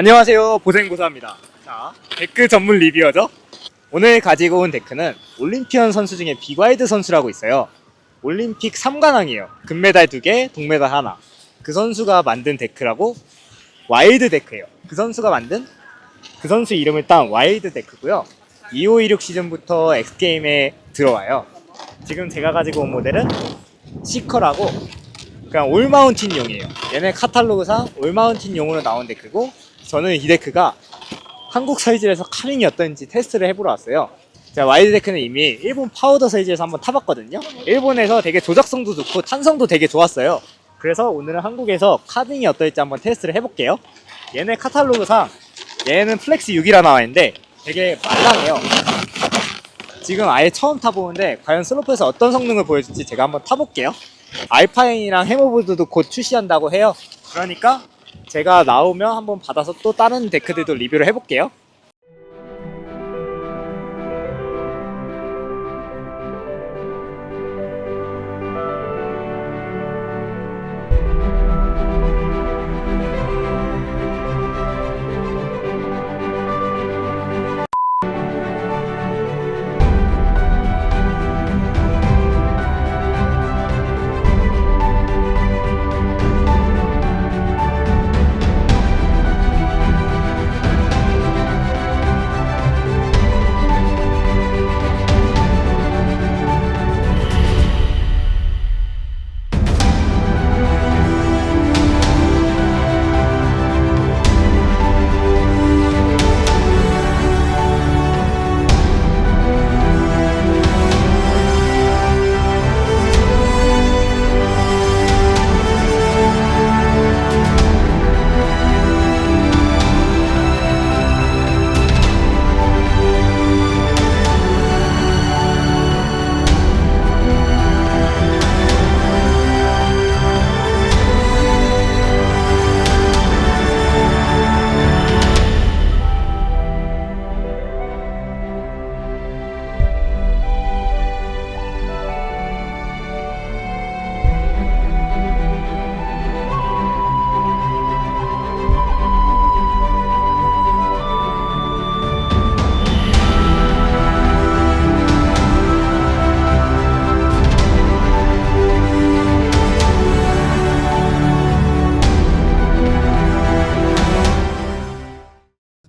안녕하세요. 보생고사입니다. 자 데크 전문 리뷰어죠? 오늘 가지고 온 데크는 올림피언 선수 중에 비과이드 선수라고 있어요. 올림픽 3관왕이에요. 금메달 2개 동메달 하나. 그 선수가 만든 데크라고 와일드 데크예요. 그 선수가 만든 그 선수 이름을 딴 와일드 데크고요. 2526 시즌부터 엑스게임에 들어와요. 지금 제가 가지고 온 모델은 시커라고 그냥 올마운틴용이에요. 얘네 카탈로그상 올마운틴용으로 나온 데크고 저는 이 데크가 한국 사이즈에서 카밍이 어떤지 테스트를 해보러 왔어요. 제가 와이드 데크는 이미 일본 파우더 사이즈에서 한번 타봤거든요. 일본에서 되게 조작성도 좋고 탄성도 되게 좋았어요. 그래서 오늘은 한국에서 카빙이 어떨지 한번 테스트를 해볼게요. 얘네 카탈로그상 얘는 플렉스 6이라 나와 있는데 되게 말랑해요. 지금 아예 처음 타보는데 과연 슬로프에서 어떤 성능을 보여줄지 제가 한번 타볼게요. 알파인이랑 해머보드도 곧 출시한다고 해요. 그러니까 제가 나오면 한번 받아서 또 다른 데크들도 리뷰를 해볼게요.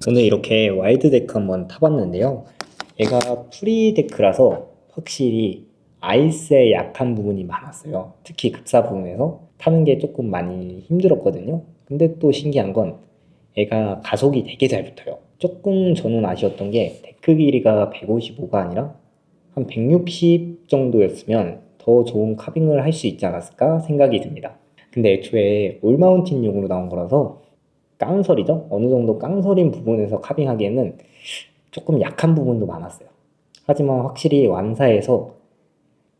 오늘 이렇게 와이드 데크 한번 타봤는데요. 얘가 프리 데크라서 확실히 아이스에 약한 부분이 많았어요. 특히 급사 부분에서 타는 게 조금 많이 힘들었거든요. 근데 또 신기한 건 얘가 가속이 되게 잘 붙어요. 조금 저는 아쉬웠던 게 데크 길이가 155가 아니라 한 160 정도였으면 더 좋은 카빙을 할 수 있지 않았을까 생각이 듭니다. 근데 애초에 올마운틴용으로 나온 거라서 깡설이죠. 어느 정도 깡설인 부분에서 카빙하기에는 조금 약한 부분도 많았어요. 하지만 확실히 완사에서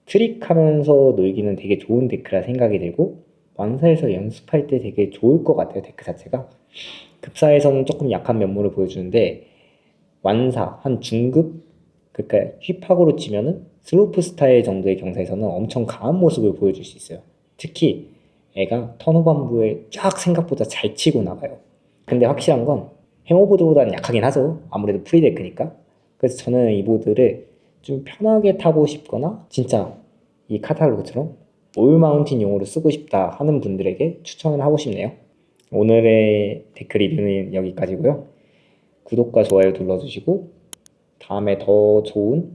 트릭하면서 놀기는 되게 좋은 데크라 생각이 들고 완사에서 연습할 때 되게 좋을 것 같아요. 데크 자체가. 급사에서는 조금 약한 면모를 보여주는데 완사 한 중급 그러니까 휘팍으로 치면은 슬로프 스타일 정도의 경사에서는 엄청 강한 모습을 보여줄 수 있어요. 특히 애가 턴오반부에 쫙 생각보다 잘 치고 나가요. 근데 확실한 건 해머보드보다는 약하긴 하죠. 아무래도 프리데크니까. 그래서 저는 이 보드를 좀 편하게 타고 싶거나 진짜 이 카탈로그처럼 올 마운틴용으로 쓰고 싶다 하는 분들에게 추천을 하고 싶네요. 오늘의 데크 리뷰는 여기까지고요. 구독과 좋아요 눌러주시고 다음에 더 좋은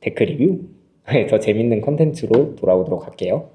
데크 리뷰, 더 재밌는 컨텐츠로 돌아오도록 할게요.